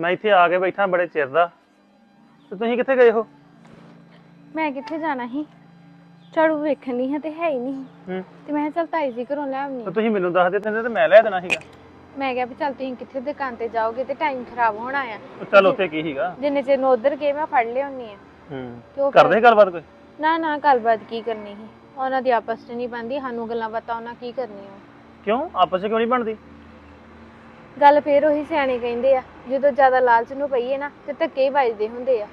ਮੈਂ ਇੱਥੇ ਆ ਕੇ ਬੈਠਾ ਬੜੇ ਚਿਰ ਦਾ। ਤੇ ਤੁਸੀਂ ਕਿੱਥੇ ਗਏ ਹੋ? ਮੈਂ ਕਿੱਥੇ ਜਾਣਾ ਸੀ? ਝਾੜੂ ਵੇਖਣੀ ਹੈ ਤੇ ਹੈ ਹੀ ਨਹੀਂ। ਹੂੰ। ਤੇ ਮੈਂ ਕਿਹਾ ਚੱਲ ਤਾਈ ਜੀ ਘਰੋਂ ਲੈ ਆਉਣੀ ਤੇ ਤੁਸੀਂ ਮੈਨੂੰ ਦੱਸ ਦਿੱਤੇ ਤੇ ਮੈਂ ਲੈ ਦੇਣਾ ਸੀਗਾ। ਮੈਂ ਕਿਹਾ ਵੀ ਚੱਲ ਤੁਸੀਂ ਕਿੱਥੇ ਦੁਕਾਨ ਤੇ ਜਾਓਗੇ ਤੇ ਟਾਈਮ ਖਰਾਬ ਹੋਣਾ ਆ ਉਹ ਚੱਲ ਉੱਥੇ ਕੀ ਸੀਗਾ? ਜਿੰਨੇ ਚਿਰ ਨੂੰ ਉਧਰ ਗਏ ਮੈਂ ਫੜ ਲਿਆਉਣੀ ਆ ਹੂੰ। ਤੇ ਉਹ ਫਿਰ- ਕਰਦੇ ਗੱਲਬਾਤ ਕੋਈ? ਨਾ ਨਾ ਗੱਲਬਾਤ ਕੀ ਕਰਨੀ ਸੀ? ਉਹਨਾਂ ਦੀ ਆਪਸ 'ਚ ਨਹੀਂ ਬੰਦੀ ਸਾਨੂੰ ਗੱਲਾਂ ਬਾਤਾਂ ਉਹਨਾਂ ਕੀ ਕਰਨੀਆਂ। ਕਿਉਂ? ਆਪਸ ਵਿੱਚ ਕਿਉਂ ਨਹੀਂ ਬਣਦੀ? ਗੱਲ ਫੇਰ ਉਹੀ ਸਿਆਣੇ ਕਹਿੰਦੇ ਆ ਜਦੋਂ ਜ਼ਿਆਦਾ ਲਾਲਚ ਨੂੰ ਪਈਏ ਨਾ ਤੇ ਧੱਕੇ ਵੱਜਦੇ ਹੁੰਦੇ ਆ।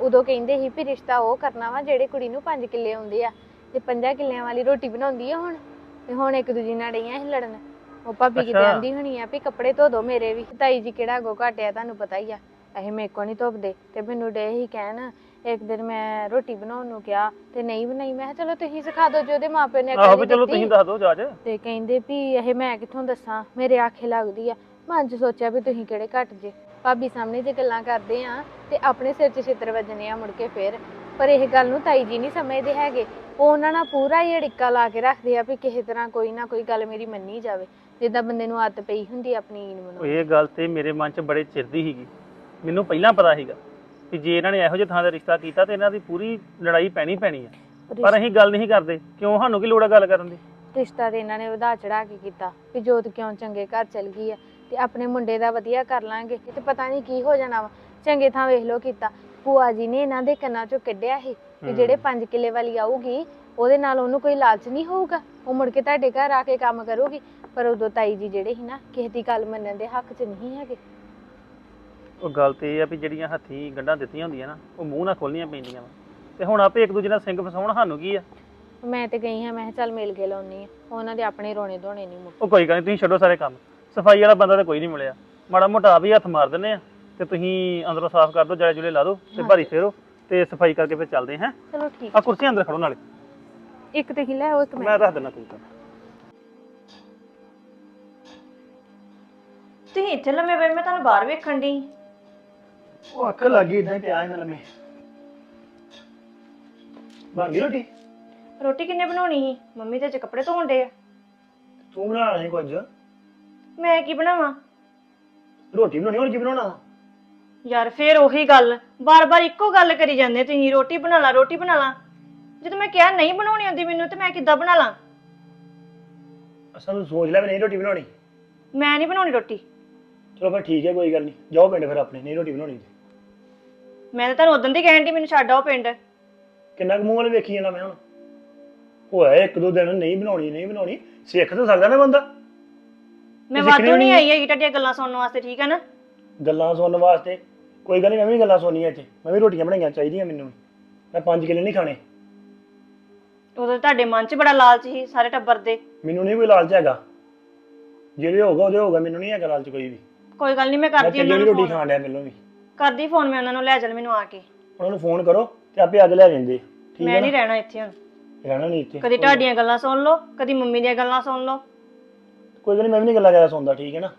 ਉਦੋਂ ਕਹਿੰਦੇ ਸੀ ਵੀ ਰਿਸ਼ਤਾ ਉਹ ਕਰਨਾ ਵਾ ਜਿਹੜੇ ਕੁੜੀ ਨੂੰ 5 ਕਿੱਲੇ ਆਉਂਦੇ ਆ ਤੇ 5 ਕਿੱਲਿਆਂ ਵਾਲੀ ਰੋਟੀ ਬਣਾਉਂਦੀ ਆ ਹੁਣ ਤੇ ਹੁਣ ਇੱਕ ਦੂਜੀ ਨਾਲ ਡਈਆਂ ਸੀ ਲੜਨ। ਉਹ ਭਾਬੀ ਕਿਤੇ ਅੱਛਾ। ਆਂਦੀ ਹੋਣੀ ਆ ਵੀ ਕੱਪੜੇ ਧੋ ਦੋ ਮੇਰੇ ਵੀ। ਤਾਈ ਜੀ ਕਿਹੜਾ ਗੋ ਘਾਟਿਆ ਤੁਹਾਨੂੰ ਪਤਾ ਹੀ ਆ। ਇਹ ਮੇਰੇ ਕੋ ਨਹੀਂ ਧੋਪਦੇ ਤੇ ਮੈਨੂੰ ਡੇ ਹੀ ਕਹਿਣ ਇੱਕ ਦਿਨ ਮੈਂ ਰੋਟੀ ਬਣਾਉਣ ਨੂੰ ਕਿਹਾ ਤੇ ਨਹੀਂ ਬਣਾਈ। ਮੈਂ ਕਿਹਾ ਚਲੋ ਤੁਸੀਂ ਸਿਖਾ ਦਿਓ ਜੇ ਉਹਦੇ ਮਾਪਿਓ ਨੇ ਆਹੋ ਵੀ ਨਹੀਂ ਚਲੋ ਦਿੱਤੀ। ਤੁਸੀਂ ਦੱਸ ਦਿਓ ਜਾਜ ਤੇ ਕਹਿੰਦੇ ਵੀ ਇਹ ਮੈਂ ਕਿੱਥੋਂ ਦੱਸਾਂ ਮੇਰੇ ਆਖੇ ਲੱਗਦੀ ਆ। ਮਨ ਚ ਸੋਚਿਆ ਵੀ ਤੁਸੀਂ ਕਿਹੜੇ ਘੱਟ ਜੇ। ਭਾਬੀ ਸਾਹਮਣੇ ਜੇ ਗੱਲਾਂ ਕਰਦੇ ਆ ਤੇ ਆਪਣੇ ਸਿਰ 'ਚ ਛਿੱਤਰ ਵੱਜਣੇ ਆ ਮੁੜ ਕੇ ਫੇਰ। ਪਰ ਇਹ ਗੱਲ ਨੂੰ ਤਾਈ ਜੀ ਨਹੀਂ ਸਮਝਦੇ ਹੈਗੇ। ਉਹ ਉਹਨਾਂ ਨਾਲ ਪੂਰਾ ਹੀ ਅੜਿੱਕਾ ਲਾ ਕੇ ਰੱਖਦੇ ਆ ਵੀ ਕਿਸੇ ਤਰ੍ਹਾਂ ਕੋਈ ਨਾ ਕੋਈ ਗੱਲ ਮੇਰੀ ਮੰਨੀ ਜਾਵੇ। ਜਿੱਦਾਂ ਬੰਦੇ ਨੂੰ ਆਦਤ ਪਈ ਹੁੰਦੀ ਆ ਆਪਣੀ ਈਨ ਮਨੋ ਇਹ ਗੱਲ ਤੇ ਮੇਰੇ ਮਨ 'ਚ ਬੜੇ ਚਿਰ ਦੀ ਸੀਗੀ। ਮੈਨੂੰ ਪਹਿਲਾਂ ਪਤਾ ਸੀਗਾ ਕਿ ਜੇ ਇਹਨਾਂ ਨੇ ਇਹੋ ਜਿਹੇ ਥਾਂ ਦਾ ਰਿਸ਼ਤਾ ਕੀਤਾ ਤੇ ਇਹਨਾਂ ਦੀ ਪੂਰੀ ਲੜਾਈ ਪੈਣੀ ਪੈਣੀ ਆ। ਪਰ ਅਸੀਂ ਗੱਲ ਨਹੀਂ ਕਰਦੇ। ਕਿਉਂ? ਸਾਨੂੰ ਕੀ ਲੋੜ ਆ ਗੱਲ ਕਰਨ ਦੀ? ਰਿਸ਼ਤਾ ਤੇ ਇਹਨਾਂ ਨੇ ਵਧਾ ਚੜਾ ਕੇ ਕੀਤਾ ਵੀ ਜੋਤ ਕਿਉਂ ਚੰਗੇ ਘਰ ਚਲ ਗਈ ਆ? ਤੇ ਆਪਣੇ ਮੁੰਡੇ ਦਾ ਵਧੀਆ ਕਰ ਲਾਂਗੇ। ਤੇ ਪਤਾ ਨਹੀਂ ਕੀ ਹੋ ਜਾਣਾ ਵਾ। ਚੰਗੇ ਥਾਂ ਵੇਖ ਲੋ ਕੀਤਾ। ਭੂਆ ਜੀ ਨੇ ਇਹਨਾਂ ਦੇ ਕੰਨਾਂ ਚੋਂ ਕੱਢਿਆ ਸੀ ਕਿ ਜਿਹੜੇ 5 ਕਿੱਲੇ ਵਾਲੀ ਆਊਗੀ ਉਹਦੇ ਨਾਲ ਉਹਨੂੰ ਕੋਈ ਲਾਲਚ ਨਹੀਂ ਹੋਊਗਾ। ਉਹ ਮੁੜ ਕੇ ਤੁਹਾਡੇ ਘਰ ਆ ਕੇ ਕੰਮ ਕਰੂਗੀ। ਪਰ ਉਦੋਂ ਤਾਈ ਜੀ ਜਿਹੜੇ ਸੀ ਨਾ ਕਿਸੇ ਦੀ ਗੱਲ ਮੰਨਣ ਦੇ ਹੱਕ 'ਚ ਨਹੀਂ ਹੈਗੇ। ਉਹ ਗੱਲ ਤੇ ਇਹ ਆ ਵੀ ਜਿਹੜੀਆਂ ਹੱਥੀਂ ਗੰਢਾਂ ਦਿੱਤੀਆਂ ਹੁੰਦੀਆਂ ਨਾ ਉਹ ਮੂੰਹ ਨਾਲ ਖੋਲਣੀਆਂ ਪੈਂਦੀਆਂ ਵਾ। ਤੇ ਹੁਣ ਆਪੇ ਇੱਕ ਦੂਜੇ ਨਾਲ ਸਿੰਘ ਫਸਾਉਣ ਸਾਨੂੰ ਕੀ ਆ? ਮੈਂ ਤੇ ਗਈ ਹਾਂ ਮੈਂ ਕਿਹਾ ਚੱਲ ਮਿਲ ਕੇ ਲਾਉਣੀ ਆ ਉਹਨਾਂ ਦੇ ਆਪਣੇ ਰੋਣੇ ਧੋਣੇ ਨਹੀਂ ਮੁੱਕ ਉਹ ਕੋਈ ਗੱਲ ਨਹੀਂ ਤੁਸੀਂ ਛੱਡੋ ਸਾਰੇ ਕੰਮ। ਸਫ਼ਾਈ ਵਾਲਾ ਬੰਦਾ ਤਾਂ ਕੋਈ ਨਹੀਂ ਮਿਲਿਆ। ਮਾੜਾ ਮੋਟਾ ਆਪ ਹੀ ਹੱਥ ਮਾਰ ਦਿੰਨੇ ਆ ਤੇ ਤੁਸੀਂ ਅੰਦਰੋਂ ਸਾਫ਼ ਕਰ ਦਿਓ ਜੜੇ ਜੁਲੇ ਲਾ ਦਿਓ ਤੇ ਭਾਰੀ ਫੇਰੋ ਤੇ ਸਫ਼ਾਈ ਕਰਕੇ ਫਿਰ ਚੱਲਦੇ ਹਾਂ। ਚਲੋ ਠੀਕ। ਆ ਕੁਰਸੀ ਅੰਦਰ ਖੜੋ ਨਾਲੇ। ਇੱਕ ਤੇ ਹੀ ਲੈ ਉਹ ਇੱਕ ਮੈਂ ਮੈਂ। ਰੱਖ ਦਿੰਦਾ ਕੋਈ ਤਾਂ। ਤੁਸੀਂ ਇੱਥੇ ਲੰਮੇ ਪਏ ਮੈਂ ਤੁਹਾਨੂੰ ਬਾਹਰ ਵੇਖਣ ਦੀ ਉਹ ਅੱਖ ਲੱਗੀ ਇਦਾਂ ਹੀ ਪਿਆ ਇਹਨਾਂ ਲੰਮੇ ਬਣ ਗਈ ਰੋਟੀ? ਰੋਟੀ ਕਿੰਨੇ ਬਣਾਉਣੀ ਸੀ? ਮੰਮੀ ਤੇ ਅੱਜ ਕੱਪੜੇ ਧੋਣ ਡੇ ਆ। ਤੂੰ ਬਣਾਣਾ ਨਹੀਂ ਕੁਝ। ਮੈਂ ਕੀ ਬਣਾਵਾਂ? ਰੋਟੀ ਬਣਾਉਣੀ ਹੋਰ ਕੀ ਬਣਾਉਣਾ? ਯਾਰ ਫੇਰ ਉਹੀ ਗੱਲ। ਬਾਰ-ਬਾਰ ਇੱਕੋ ਗੱਲ ਕਰੀ ਜਾਂਦੇ ਤੁਸੀਂ ਰੋਟੀ ਬਣਾ ਲਾ ਰੋਟੀ ਬਣਾ ਲਾ। ਜਦੋਂ ਮੈਂ ਕਿਹਾ ਨਹੀਂ ਬਣਾਉਣੀ ਆਉਂਦੀ ਮੈਨੂੰ ਤੇ ਮੈਂ ਕਿੱਦਾਂ ਬਣਾ ਲਾਂ? ਅਸਾਂ ਨੂੰ ਸੋਚ ਲੈ ਵੀ ਨਹੀਂ ਰੋਟੀ ਬਣਾਉਣੀ। ਮੈਂ ਨਹੀਂ ਬਣਾਉਣੀ ਰੋਟੀ। ਚਲੋ ਫਿਰ ਠੀਕ ਹੈ ਕੋਈ ਗੱਲ ਨਹੀਂ। ਜਾਓ ਪਿੰਡ ਫਿਰ ਆਪਣੇ ਨਹੀਂ ਰੋਟੀ ਬਣਾਉਣੀ ਤੇ। ਮੈਂ ਤਾਂ ਤੁਹਾਨੂੰ ਉਦੋਂ ਦੀ ਕਹਿਣ ਦੀ ਮੈਨੂੰ ਛੱਡ ਆਓ ਪਿੰਡ। ਕਿੰਨਾ ਕੁ ਮੂੰਹ ਵਾਲੇ ਵੇਖੀ ਜਾਂਦਾ ਮੈਂ ਹੁਣ। ਹੋਇਆ ਇੱਕ ਦੋ ਦਿਨ ਨਹੀਂ ਬਣਾਉਣੀ ਨਹੀਂ ਬਣਾਉਣੀ। ਸਿੱਖ ਤਾਂ ਸਕਦਾ ਨਾ ਬੰਦਾ। ਮੈਂ ਵਾਧੂ ਨਹੀਂ। ਆਈ ਹੈਗੀ ਤੁਹਾਡੀਆਂ ਗੱਲਾਂ ਸੁਣਨ ਵਾਸਤੇ ਠੀਕ ਹੈ ਨਾ? ਗੱਲਾਂ ਸੁਣਨ ਵਾਸਤੇ? ਕੋਈ ਗੱਲ ਨਹੀਂ ਮੈਂ ਵੀ ਗੱਲਾਂ ਸੁਣਨੀਆਂ ਇੱਥੇ। ਮੈਂ ਵੀ ਰੋਟੀਆਂ ਬਣਾਈਆਂ ਚਾਹੀਦੀਆਂ ਮੈਨੂੰ। ਮੈਂ 5 ਕਿਲੋ ਨਹੀਂ ਖਾਣੇ। ਉਦੋਂ ਤੁਹਾਡੇ ਮਨ 'ਚ ਬੜਾ ਲਾਲਚ ਸੀ ਸਾਰੇ ਟੱਬਰ ਦੇ। ਮੈਨੂੰ ਨਹੀਂ ਕੋਈ ਲਾਲਚ ਹੈਗਾ। ਜਿਹੜੇ ਹੋਗਾ ਉਹਦੇ ਹੋਗਾ ਮੈਨੂੰ ਨਹੀਂ ਹੈਗਾ ਲਾਲਚ ਕੋਈ ਵੀ। ਕੋਈ ਗੱਲ ਨਹੀਂ ਮੈਂ ਮੈਂ ਕਰਦੀ ਉਹਨਾਂ ਨੂੰ ਰੋਟੀ ਖਾਣ ਡਿਆ ਮੈਨੂੰ ਵੀ। ਕਰਦੀ ਫੋਨ ਮੈਂ ਉਹਨਾਂ ਨੂੰ ਲੈ ਚੱਲ ਮੈਨੂੰ ਆ ਕੇ। ਉਹਨਾਂ ਨੂੰ ਫੋਨ ਕਰੋ ਤੇ ਆਪੇ ਅੱਗ ਲੈ ਜਾਂਦੇ। ਠੀਕ ਮੈਂ ਹੈ ਨਹੀਂ ਨਾ ਰਹਿਣਾ ਇੱਥੇ ਹੁਣ। ਰਹਿਣਾ ਨਹੀਂ ਇੱਥੇ। ਕਦੀ ਤੁਹਾਡੀਆਂ ਗੱਲਾਂ ਸੁਣ ਲਓ ਕਦੀ ਮੰਮੀ ਦੀਆਂ ਗੱਲਾਂ ਸੁਣ ਲਓ। ਕੋਈ ਗੱਲ ਨਹੀਂ ਮੈਂ ਵੀ ਨਹੀਂ ਗੱਲਾਂ ਜ਼ਿਆਦਾ ਸੁਣਦਾ ਠੀਕ ਹੈ ਨਾ?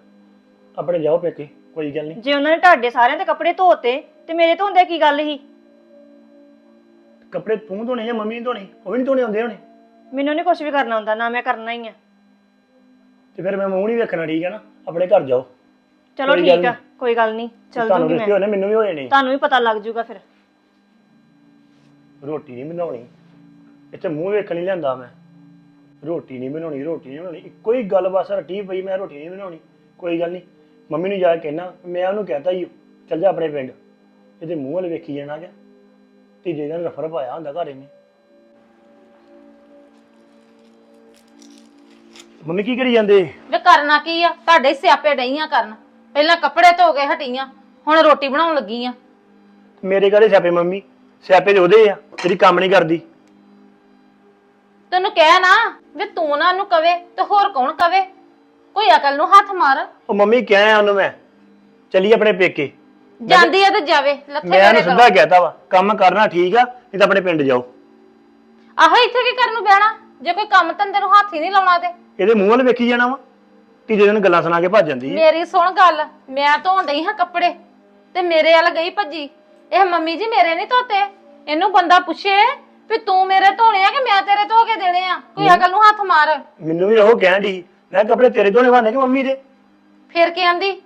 ਆਪਣੇ ਜਾਓ ਪੇਕੇ ਕੋਈ ਗੱਲ ਨਹੀਂ ਜੇ ਉਹਨਾਂ ਨੇ ਤੁਹਾਡੇ ਸਾਰਿਆਂ ਦੇ ਕੱਪੜੇ ਧੋਤੇ ਤੇ ਮੇਰੇ ਧੋਂਦੇ ਕੀ ਗੱਲ ਸੀ? ਕੱਪੜੇ ਤੂੰ ਧੋਣੇ ਜਾਂ ਮੰਮੀ ਨੇ ਧੋਣੇ? ਉਹ ਵੀ ਨਹੀਂ ਧੋਣੇ ਹੁੰਦੇ ਹੋਣੇ? ਮੈਨੂੰ ਨਹੀਂ ਕੁਝ ਵੀ ਕਰਨਾ ਹੁੰਦਾ ਨਾ ਮੈਂ ਕਰਨਾ ਹੀ ਆ। ਤੇ ਫਿਰ ਮੈਂ ਮੂੰਹ ਨਹੀਂ ਵੇਖਣਾ ਠੀਕ ਹੈ ਨਾ? ਆਪਣੇ ਘਰ ਜਾਓ। ਚਲੋ ਕੋਈ ਗੱਲ ਠੀਕ ਆ। ਕੋਈ ਗੱਲ ਨਹੀਂ ਚੱਲ ਤੁਹਾਨੂੰ ਜੂਗੀ ਰਿਸ਼ਤੇ ਮੈਂ। ਹੋਣੇ ਮੈਨੂੰ ਵੀ ਹੋ ਜਾਣੇ ਤੁਹਾਨੂੰ ਵੀ ਪਤਾ ਲੱਗ ਜੂਗਾ ਫਿਰ। ਰੋਟੀ ਨਹੀਂ ਬਣਾਉਣੀ। ਇੱਥੇ ਮੂੰਹ ਵੇਖਣ ਨਹੀਂ ਲਿਆਂਦਾ ਮੈਂ। ਰੋਟੀ ਨਹੀਂ ਬਣਾਉਣੀ ਰੋਟੀ ਨਹੀਂ ਬਣਾਉਣੀ। ਇੱਕੋ ਹੀ ਗੱਲ ਬਸ ਰੱਟੀ ਪਈ ਮੈਂ ਰੋਟੀ ਨਹੀਂ ਬਣਾਉਣੀ। ਕੋਈ ਗੱਲ ਨਹੀਂ। ਮੰਮੀ ਨੂੰ ਜਾ ਕੇ ਕਹਿਣਾ ਮੈਂ ਉਹਨੂੰ ਕਹਤਾ ਹੀ ਚੱਲ ਜਾ ਆਪਣੇ ਪਿੰਡ। ਇਹਦੇ ਮੂੰਹ ਵਾਲੇ ਵੇਖੀ ਜਾਣਾ ਕਿ ਤੀਜੇ ਦਿਨ ਰਫਰ ਪਾਇਆ ਹੁੰਦਾ ਘਰੇ ਨੇ ਮੰਮੀ ਕੀ ਕਰੀ ਜਾਂਦੇ? ਵੇ ਕਰਨਾ ਕੀ ਆ? ਤੁਹਾਡੇ ਹੀ ਸਿਆਪੇ ਡਈਆਂ ਕਰਨ। ਪਹਿਲਾਂ ਕੱਪੜੇ ਧੋ ਕੇ ਹਟੀਆਂ ਹੁਣ ਰੋਟੀ ਬਣਾਉਣ ਲੱਗੀ ਆ ਮੇਰੇ ਘਰੇ ਸਿਆਪੇ ਮੰਮੀ? ਸਿਆਪੇ ਤੇ ਉਹਦੇ ਆ ਜਿਹੜੀ ਕੰਮ ਨਹੀਂ ਕਰਦੀ। ਤੈਨੂੰ ਕਹਿ ਨਾ ਵੇ ਤੂੰ ਨਾ ਉਹਨੂੰ ਕਵੇ ਤੇ ਹੋਰ ਕੌਣ ਕਵੇ? ਕੋਈ ਅਕਲ ਨੂੰ ਹੱਥ ਮਾਰ। ਉਹ ਮੰਮੀ ਕਹਿਆ ਉਹਨੂੰ ਮੈਂ। ਚੱਲੀ ਆਪਣੇ ਪੇਕੇ। ਜਾਂਦੀ ਆ ਤੇ ਜਾਵੇ ਲੱਥੇ ਮੈਂ ਉਹਨੂੰ ਮੇਰੇ ਸਿੱਧਾ ਕਹਿਤਾ ਵਾ ਕੰਮ ਕਰਨਾ ਠੀਕ ਆ ਨਹੀਂ ਤਾਂ ਆਪਣੇ ਪਿੰਡ ਜਾਓ। ਆਹੋ ਇੱਥੇ ਕੀ ਕਰਨ ਨੂੰ ਬਹਿਣਾ? ਜੇ ਕੋਈ ਕੰਮ ਧੰਦੇ ਨੂੰ ਹੱਥ ਹੀ ਨਹੀਂ ਲਾਉਣਾ ਤੇ। ਇਹਦੇ ਮੂੰਹ ਵੱਲ ਵੇਖੀ ਜਾਣਾ ਵਾ ਤੀਜੇ ਦਿਨ ਗੱਲਾਂ ਸੁਣਾ ਕੇ ਭੱਜ ਜਾਂਦੀ ਹੈ ਮੇਰੀ ਸੁਣ ਗੱਲ ਮੈਂ ਧੋਣ ਡਈ ਹਾਂ ਕੱਪੜੇ ਤੇ ਮੇਰੇ ਵੱਲ ਗਈ ਭੱਜੀ। ਇਹ ਮੰਮੀ ਜੀ ਮੇਰੇ ਨਹੀਂ ਧੋਤੇ ਇਹਨੂੰ ਬੰਦਾ ਪੁੱਛੇ ਵੀ ਤੂੰ ਮੇਰੇ ਧੋਣੇ ਆ ਕਿ ਮੈਂ ਤੇਰੇ ਧੋ ਕੇ ਦੇਣੇ ਆ? ਕੋਈ ਅਕਲ ਨੂੰ ਹੱਥ ਮਾਰ। ਮੈਨੂੰ ਵੀ ਉਹ ਕਹਿਣ ਦੀ ਮੈਂ ਕੱਪੜੇ ਤੇਰੇ ਧੋਣੇ ਵਾਨੇ ਕਿ ਮੰਮੀ ਦੇ? ਫਿਰ ਕੀ ਆਂਦੀ?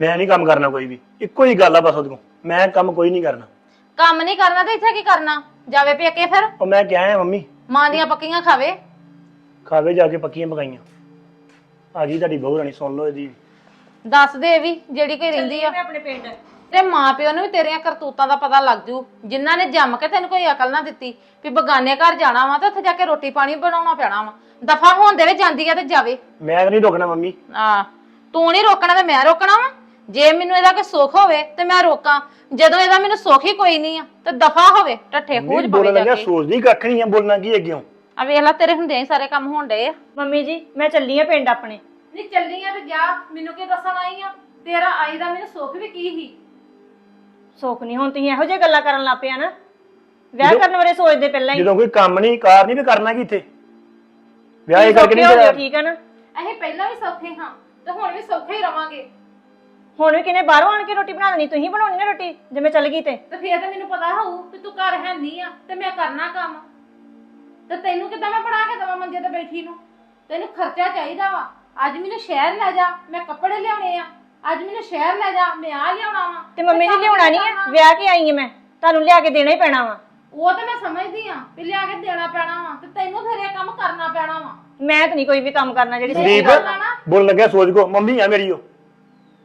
ਮੈਂ ਨਹੀਂ ਕੰਮ ਕਰਨਾ ਕੋਈ ਵੀ ਇੱਕੋ ਹੀ ਗੱਲ ਆ ਬਸ ਉਹਦੇ ਮੈਂ ਕੰਮ ਕੋਈ ਨਹੀਂ ਕਰਨਾ। ਕੰਮ ਨਹੀਂ ਕਰਨਾ ਤੇ ਇੱਥੇ ਕੀ ਕਰਨਾ? ਜਾਵੇ ਪੇਕੇ ਫਿਰ। ਉਹ ਮੈਂ ਕਿਹਾ ਆ ਮੰਮੀ। ਮਾਂ ਦੀਆਂ ਪੱਕੀਆਂ ਖਾਵੇ। ਖਾਵੇ ਜਾ ਕੇ ਪੱਕੀਆਂ ਪਕਾਈਆਂ। ਆ ਗਈ ਤੁਹਾਡੀ ਬਹੂ ਰਾਣੀ ਸੁਣ ਲਓ ਇਹਦੀ। ਦੱਸ ਦੇ ਵੀ ਜਿਹੜੀ ਕੋਈ ਰਹਿੰਦੀ ਆ। ਮੈਂ ਆਪਣੇ ਪਿੰਡ। ਤੇ ਮਾਂ ਪਿਓ ਨੂੰ ਵੀ ਤੇਰੀਆਂ ਕਰਤੂਤਾਂ ਦਾ ਪਤਾ ਲੱਗ ਜੂ। ਜਿਨ੍ਹਾਂ ਨੇ ਜੰਮ ਕੇ ਤੈਨੂੰ ਕੋਈ ਅਕਲ ਨਾ ਦਿੱਤੀ ਵੀ ਬਗਾਨੇ ਘਰ ਜਾਣਾ ਵਾ ਤੇ ਉੱਥੇ ਜਾ ਕੇ ਰੋਟੀ ਪਾਣੀ ਬਣਾਉਣਾ ਪੈਣਾ ਵਾ। ਦਫਾ ਹੋਣ ਦੇਵੇ ਜਾਂਦੀ ਆ ਤੇ ਜਾਵੇ। ਮੈਂ ਤਾਂ ਨਹੀਂ ਰੋਕਣਾ ਮੰਮੀ। ਆ ਤੂੰ ਨਹੀਂ ਰੋਕਣਾ ਤੇ ਮੈਂ ਰੋਕਣਾ ਵਾ। ਜੇ ਮੈਨੂੰ ਇਹਦਾ ਕੋਈ ਸੁੱਖ ਹੋਵੇ ਤੇ ਮੈਂ ਰੋਕਾਂ। ਜਦੋਂ ਇਹਦਾ ਮੈਨੂੰ ਸੁੱਖ ਹੀ ਕੋਈ ਨਹੀਂ ਆ ਤੇ ਦਫਾ ਹੋਵੇ ਟੱਠੇ ਖੂਜ ਪਵੇ ਬੋਲਣ ਜਾ ਲੱਗਿਆ ਕੇ। ਸੋਚਦੀ ਕੱਖ ਨਹੀਂ ਆ ਬੋਲਣਾ ਕੀ ਅੱਗੇ ਆ ਵੇਖ ਲੈ ਤੇਰੇ ਹੁੰਦੇ ਹੀ ਸਾਰੇ ਕੰਮ ਹੋਣ ਡਏ ਆ। ਮੰਮੀ ਜੀ ਮੈਂ ਚੱਲੀ ਆ ਪਿੰਡ ਆਪਣੇ। ਨਹੀਂ ਚੱਲੀ ਆ ਤੇ ਜਾ। ਮੈਨੂੰ ਕੀ ਦੱਸਣ ਆਈ ਆ? ਤੇਰਾ ਆਈ ਦਾ ਮੈਨੂੰ ਸੁੱਖ ਵੀ ਕੀ ਸੀ? ਸੁੱਖ ਨਹੀਂ ਹੁਣ ਤੁਸੀਂ ਇਹੋ ਜਿਹੇ ਗੱਲਾਂ ਕਰਨ ਲੱਗ ਪਿਆ ਨਾ। ਵਿਆਹ ਕਰਨ ਬਾਰੇ ਸੋਚਦੇ ਪਹਿਲਾਂ ਹੀ। ਜਦੋਂ ਕੋਈ ਕੰਮ ਨਹੀਂ ਕਾਰ ਨਹੀਂ ਵੀ ਕਰਨਾ ਕੀ ਇੱਥੇ? ਵਿਆਹ ਇਹ ਕਰਕੇ ਸੌਖੇ ਨਹੀਂ ਹੋ ਜਾਓ, ਠੀਕ ਆ ਨਾ? ਅਸੀਂ ਪਹਿਲਾਂ ਵੀ ਸੌਖੇ ਹਾਂ ਤੇ ਹੁਣ ਵੀ ਸੌਖੇ ਹੀ ਰਵਾਂਗੇ। ਹੁਣ ਵੀ ਕਿਨੇ ਬਾਹਰੋਂ ਆਣ ਕੇ ਰੋਟੀ ਬਣਾ ਦੇਣੀ? ਤੁਸੀਂ ਬਣਾਉਣੀ ਨਾ ਰੋਟੀ ਜੇ ਮੈਂ ਚੱਲ ਗਈ ਤੇ। ਤੇ ਫੇਰ ਤੇ ਮੈਨੂੰ ਪਤਾ ਹੋਊ ਕਿ ਤੂੰ ਘਰ ਹੈ ਨਹੀਂ ਆ ਤੇ ਮੈਂ ਕਰਨਾ ਕੰਮ। ਤੇ ਤੈਨੂੰ ਕਿੱਦਾਂ ਮੈਂ ਬਣਾ ਕੇ ਦਵਾਂ ਮੰਜੇ ਤੇ ਬੈਠੀ ਨੂੰ? ਤੈਨੂੰ ਖਰਚਾ ਚਾਹੀਦਾ ਵਾ। ਅੱਜ ਮੈਨੂੰ ਸ਼ਹਿਰ ਲੈ ਜਾ ਮੈਂ ਕੱਪੜੇ ਲਿਆਉਣੇ ਆ। ਅੱਜ ਮੈਨੂੰ ਸ਼ਹਿਰ ਲੈ ਜਾ ਮੈਂ ਆ ਲਿਆਉਣਾ ਵਾ। ਤੇ ਮੰਮੀ ਜੀ ਲਿਆਉਣਾ ਨਹੀਂ ਆ? ਵਿਆਹ ਕੇ ਆਈ ਆ ਮੈਂ। ਤੁਹਾਨੂੰ ਲਿਆ ਕੇ ਦੇਣਾ ਹੀ ਪੈਣਾ ਵਾ। ਉਹ ਤੇ ਮੈਂ ਸਮਝਦੀ ਆ ਵੀ ਲਿਆ ਕੇ ਦੇਣਾ ਪੈਣਾ ਵਾ ਤੇ ਤੈਨੂੰ ਫਿਰ ਇਹ ਕੰਮ ਕਰਨਾ ਪੈਣਾ ਵਾ। ਮੈਂ ਤਾਂ ਨਹੀਂ ਕੋਈ ਵੀ ਕੰਮ ਕਰਨਾ ਜਿਹੜੀ ਸੰਦੀਪ ਗੱਲ ਆ ਨਾ। ਬੋਲਣ ਲੱਗਿਆ ਸੋਚ ਕੋ ਮੰਮੀ ਆ ਮੇਰੀ ਉਹ।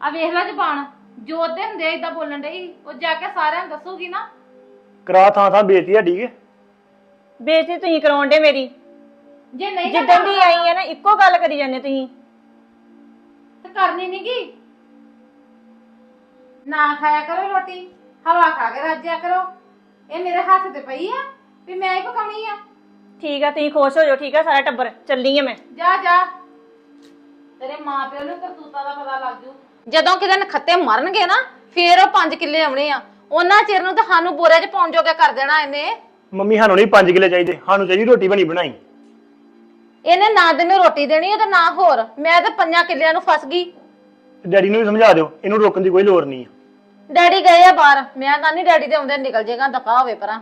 ਆ ਵੇਖ ਲੈ ਜ਼ਬਾਨ ਜੋਤ ਦੇ ਹੁੰਦੇ ਇਦਾਂ ਬੋਲਣ ਡਈ। ਉਹ ਜਾ ਕੇ ਸਾਰਿਆਂ ਨੂੰ ਦੱਸੂਗੀ ਨਾ। ਕਰਾ ਥਾਂ ਥਾਂ ਬੇਇੱਜ਼ਤੀ ਹੱਡੀ ਕੇ। ਬੇਇੱਜ਼ਤੀ ਤੁਸੀਂ ਕਰਾਉਣ ਦੇ ਮੇਰੀ। ਜੇ ਨਹੀਂ ਨਾ ਜਿੱਦਣ ਦੀ ਆਈ ਆ ਨਾ ਇੱਕੋ ਗੱਲ ਕਰੀ ਜਾਂਦੇ ਤੁਸੀਂ। ਤੇ ਕਰਨੀ ਨੀ ਗੀ? ਨਾ ਖਾਇਆ ਕਰੋ ਰੋਟੀ ਹਵਾ ਖਾ ਕੇ ਰੱਜਿਆ ਕਰੋ। ਇਹ ਮੇਰੇ ਹੱਥ ਤੇ ਪਈ ਆ ਵੀ ਮੈਂ ਹੀ ਪਕਾਉਣੀ ਆ। ਠੀਕ ਆ ਤੁਸੀਂ ਖੁਸ਼ ਹੋ ਜਾਓ ਠੀਕ ਆ ਸਾਰਾ ਟੱਬਰ ਚੱਲੀ ਆ ਮੈਂ। ਜਾ ਜਾ। ਤੇਰੇ ਮਾਪਿਓ ਨੂੰ ਕਰਤੂਤਾਂ ਦਾ ਪਤਾ ਲੱਗ ਜੂ। ਜਦੋਂ ਕਿਤੇ ਨਖੱਤੇ ਮਰਨਗੇ ਨਾ ਫੇਰ ਉਹ 5 ਕਿੱਲੇ ਆਉਣੇ ਆ। ਉਹਨਾਂ ਚਿਰ ਨੂੰ ਤਾਂ ਸਾਨੂੰ ਬੋਰੇ 'ਚ ਪਾਉਣ ਜੋਗਾ ਕਰ ਦੇਣਾ ਇਹਨੇ। ਮੰਮੀ ਸਾਨੂੰ ਨਹੀਂ 5 ਕਿਲੇ ਚਾਹੀਦੇ ਸਾਨੂੰ ਚਾਹੀਦੀ ਰੋਟੀ ਬਣੀ ਬਣਾਈ। ਇਹਨੇ ਨਾ ਤੈਨੂੰ ਰੋਟੀ ਦੇਣੀ ਆ ਤੇ ਨਾ ਹੋਰ। ਮੈਂ ਤਾਂ ਪੰਜਾਂ ਕਿੱਲਿਆਂ ਨੂੰ ਫਸ ਗਈ। ਡੈਡੀ ਨੂੰ ਵੀ ਸਮਝਾ ਦਿਓ ਇਹਨੂੰ ਰੋਕਣ ਦੀ ਕੋਈ ਲੋੜ ਨਹੀਂ ਆ। ਡੈਡੀ ਗਏ ਆ ਬਾਹਰ ਮੈਂ ਤਾਂ ਨਹੀਂ ਡੈਡੀ ਦੇ ਆਉਂਦੇ ਨਿਕਲ ਜੇਗਾ ਦਫਾ ਹੋਵੇ ਪਰਾਂ।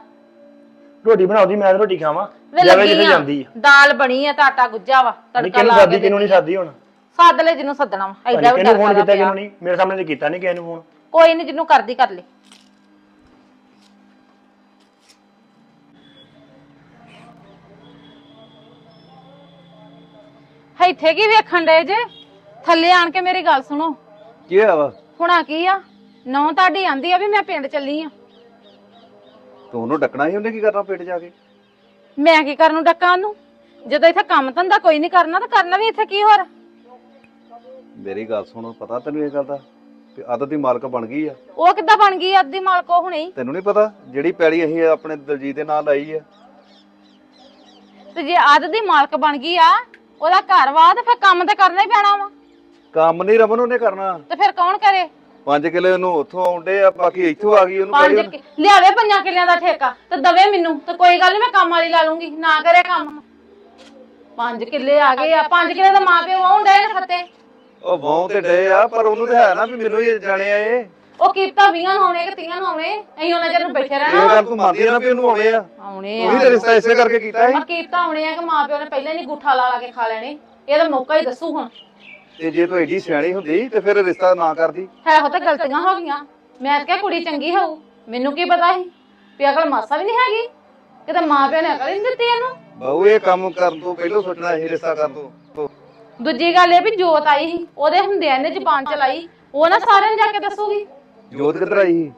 ਰੋਟੀ ਬਣਾਉਦੀ ਮੈਂ ਤਾਂ ਰੋਟੀ ਖਾਵਾਂ। ਵੇ ਜਾਵੇ ਲੱਗੀ ਜਿੱਥੇ ਆ ਜਾਂਦੀ ਆ। ਦਾਲ ਬਣੀ ਆ ਤਾਂ ਆਟਾ ਗੁੱਜਾ ਵਾ ਨਹੀਂ ਤੜਕਾ ਕਿਹਨੂੰ ਲਾ ਸਾਦੀ ਕੇ ਕਿਹਨੂੰ ਨਹੀਂ ਸਾਦੀ ਹੁਣ? ਸੱਦ ਲੈ ਜਿਹਨੂੰ ਸੱਦਣਾ ਵਾ ਐਡਾ ਵੀ ਕਿਹਨੂੰ ਫੋਨ ਕੀਤਾ ਕਿਹਨੂੰ ਨਹੀਂ ਮੇਰੇ ਸਾਹਮਣੇ ਤੇ ਕੀਤਾ ਨਹੀਂ ਕਿਸੇ ਨੂੰ ਫੋਨ। ਕੋਈ ਨਹੀਂ ਜਿਹਨੂੰ ਕਰਦੀ ਕਰ ਲੈ। ਇੱਥੇ ਕੀ ਵੇਖਣ ਡਏ ਜੇ? ਥੱਲੇ ਆਣ ਕੇ ਮੇਰੀ ਗੱਲ ਸੁਣੋ। ਕੀ ਹੋਇਆ ਵਾ? ਹੁਣਾ ਕੀ ਆ? ਨੌ ਤੁਹਾਡੀ ਆਂਦੀ ਆ ਵੀ ਮੈਂ ਪਿੰਡ ਚੱਲੀ ਆ। ਤੂੰ ਉਹਨੂੰ ਡੱਕਣਾ ਹੀ ਉਹਨੇ ਕੀ ਕਰਨਾ ਪਿੰਡ ਜਾ ਕੇ? ਮੈਂ ਕੀ ਕਰਨ ਨੂੰ ਡੱਕਾਂ ਉਹਨੂੰ? ਜਦੋਂ ਇੱਥੇ ਕੰਮ ਧੰਦਾ ਕੋਈ ਨਹੀਂ ਕਰਨਾ ਤਾਂ ਕਰਨਾ ਵੀ ਇੱਥੇ ਕੀ ਹੋਰ? ਮੇਰੀ ਗੱਲ ਸੁਣ ਪਤਾ ਤੈਨੂੰ ਇਹ ਗੱਲ ਦਾ? ਕਿ ਆਦਤ ਦੀ ਮਾਲਕ ਬਣ ਗਈ ਆ। ਉਹ ਕਿੱਦਾਂ ਬਣ ਗਈ ਅੱਧੀ ਮਾਲਕੋ ਹੁਣੇ? ਹੀ ਤੈਨੂੰ ਨਹੀਂ ਪਤਾ? ਜਿਹੜੀ ਪੈੜੀ ਅਸੀਂ ਆਪਣੇ ਦਲਜੀਤ ਦੇ ਨਾਲ ਲਾਈ ਆ। ਤੇ ਜੇ ਅੱਧ ਦੀ ਮਾਲਕ ਬਣ ਗਈ ਆ ਉਹਦਾ ਘਰ ਵਾ ਤੇ ਫਿਰ ਕੰਮ ਤੇ ਕਰਨਾ ਹੀ ਪੈਣਾ ਵਾ। ਕੰਮ ਨਹੀਂ ਰਮਨ ਉਹਨੇ ਕਰਨਾ। ਤੇ ਫਿਰ ਕੌਣ ਕਰੇ? 5 ਕਿਲੇ ਉਹਨੂੰ ਉੱਥੋਂ ਆਉਂਦੇ ਆ ਬਾਕੀ ਇੱਥੋਂ ਆ ਗਈ ਉਹਨੂੰ ਪੰਜ ਕਰੀ ਕਿ- ਲਿਆਵੇ ਪੰਜਾਂ ਕਿੱਲਿਆਂ ਦਾ ਠੇਕਾ ਤੇ ਦਵੇ ਮੈਨੂੰ ਤੇ ਕੋਈ ਗੱਲ ਨਹੀਂ ਮੈਂ ਕੰਮ ਵਾਲੀ ਲਾ ਲੂੰਗੀ ਨਾ ਕਰੇ ਕੰਮ। ਪੰਜ ਕਿੱਲੇ ਆ ਗਏ ਆ ਪੰਜ ਕਿੱਲੇ ਦਾ ਮਾਂ ਪਿਓ ਆਉਣ ਡਏ ਨੇ ਖੱਤੇ। ਉਹ ਵਾਹ ਤੇ ਡੇ ਆ ਪਰ ਉਹਨੂੰ ਤਾਂ ਹੈ ਨਾ ਵੀ ਮੈਨੂੰ ਹੀ ਜਾਣੇ ਆ ਇਹ। ਉਹ ਕੀਪਤਾ 20 ਨੂੰ ਆਉਣੇ ਕਿ 30 ਨੂੰ ਆਉਣੇ? ਅਸੀਂ ਉਹਨਾਂ ਚਿਰ ਨੂੰ ਬੈਠੇ ਇਹ ਰਹਿਣਾ ਗੱਲ ਤੂੰ ਮੰਨਦੀ ਆ ਨਾ ਵੀ ਉਹਨੂੰ ਆਉਣੇ ਆ। ਆਉਣੇ ਉਹੀ ਤੇ ਰਿਸ਼ਤਾ ਇਸੇ ਕਰਕੇ ਕੀਤਾ ਸੀ ਪਰ ਕੀਪਤਾ ਆਉਣੇ ਆ ਕਿ ਮਾਂ ਪਿਓ ਨੇ ਪਹਿਲਾਂ ਨਹੀਂ ਗੁੱਠਾ ਲਾ ਲਾ ਕੇ ਖਾ ਲੈਣੇ। ਇਹਦਾ ਮੌਕਾ ਹੀ ਦੱਸੂ ਹੁਣ। ਤੇ ਜੇ ਤੂੰ ਐਡੀ ਸਿਆਣੀ ਹੁੰਦੀ ਤੇ ਫਿਰ ਰਿਸ਼ਤਾ ਨਾ ਕਰਦੀ। ਹੈ ਹੋ ਤਾਂ ਗਲਤੀਆਂ ਹੋ ਗਈਆਂ। ਮੈਂ ਤਾਂ ਕਿਹਾ ਕੁੜੀ ਚੰਗੀ ਹੋਊ ਮੈਨੂੰ ਕੀ ਪਤਾ ਸੀ? ਵੀ ਅਕਲ ਮਾਸਾ ਵੀ ਨਹੀਂ ਹੈਗੀ? ਕਿਤੇ ਮਾਂ ਪਿਓ ਨੇ ਅਕਲ ਹੀ ਨਹੀਂ ਦਿੱਤੀ ਇਹਨੂੰ? ਬਾਊ ਇਹ ਕੰਮ ਕਰਨ ਤੋਂ ਪਹਿਲਾਂ ਸੋਚਣਾ ਇਹ ਰਿਸ਼ਤਾ ਕਰਨ ਤੋਂ। ਦੂਜੀ ਗੱਲ ਇਹ ਵੀ ਜੋਤ ਆਈ ਸੀ ਉਹਦੇ ਹੁੰਦਿਆਂ ਇਹਨੇ ਜ਼ਬਾਨ ਚਲਾਈ। ਉਹ ਨਾ ਸਾਰਿਆਂ ਨੂੰ ਜਾ ਕੇ ਦੱਸੂਗੀ। ਜੋਤ ਕਿੱਧਰ ਆਈ ਸੀ?